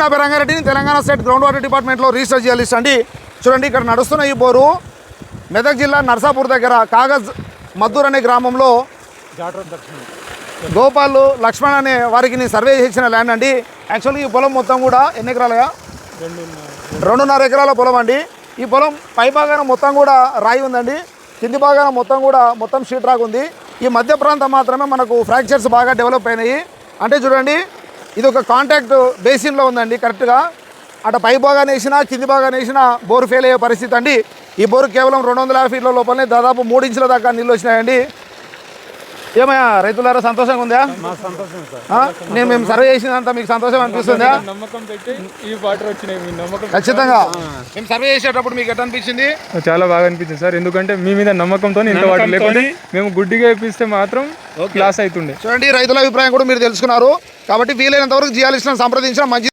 నా పేరు రంగారెడ్డిని తెలంగాణ స్టేట్ గ్రౌండ్ వాటర్ డిపార్ట్మెంట్లో రీసెర్చ్ చేయాలిస్ట్ అండి. చూడండి ఇక్కడ నడుస్తున్న ఈ బోరు మెదక్ జిల్లా నర్సాపూర్ దగ్గర కాగజ్ మద్దూర్ అనే గ్రామంలో గోపాల్ లక్ష్మణ్ అనే వారికి నేను సర్వే చేసిన ల్యాండ్ అండి. యాక్చువల్గా ఈ పొలం మొత్తం కూడా ఎన్ని ఎకరాలుగా రెండున్నర ఎకరాల పొలం అండి. ఈ పొలం పై భాగాన మొత్తం కూడా రాయి ఉందండి. కింది భాగాన మొత్తం కూడా మొత్తం షీట్ రాక్ ఉంది. ఈ మధ్య ప్రాంతం మాత్రమే మనకు ఫ్రాక్చర్స్ బాగా డెవలప్ అయినాయి. అంటే చూడండి ఇది ఒక కాంటాక్ట్ బేసిన్లో ఉందండి కరెక్ట్గా అటు పై భాగాన్ని వేసినా కింది భాగాన్ని వేసినా బోర్ ఫెయిల్ అయ్యే పరిస్థితి అండి. ఈ బోరు కేవలం రెండు వందల యాభై ఫీట్ల లోపలనే దాదాపు మూడు ఇంచుల దాకా నీళ్ళు వచ్చినాయండి. ఏమయ్యా రైతులారా సంతోషంగా ఉందా మా సంతోషం సార్. ఆ? నేను మేము సర్వే చేసినంత మీకు సంతోషం అనిపిస్తుందా? నమ్మకం పెట్టి ఈ వాటర్ వచ్చినాయి మీ నమ్మకం ఖచ్చితంగా. మేము సర్వే చేసేటప్పుడు మీకు ఎట్లా అనిపించింది? చాలా బాగా అనిపించింది సార్. ఎందుకంటే మీ మీద నమ్మకంతో ఇంత వాటర్ లేకపోతే మేము గుడ్డిగా ఇప్పిస్తే మాత్రం క్లాస్ అవుతుండే చూడండి రైతుల అభిప్రాయం కూడా మీరు తెలుసుకున్నారు. కాబట్టి వీలైనంత వరకు జియాలిస్ట్లను సంప్రదించడం మంచిది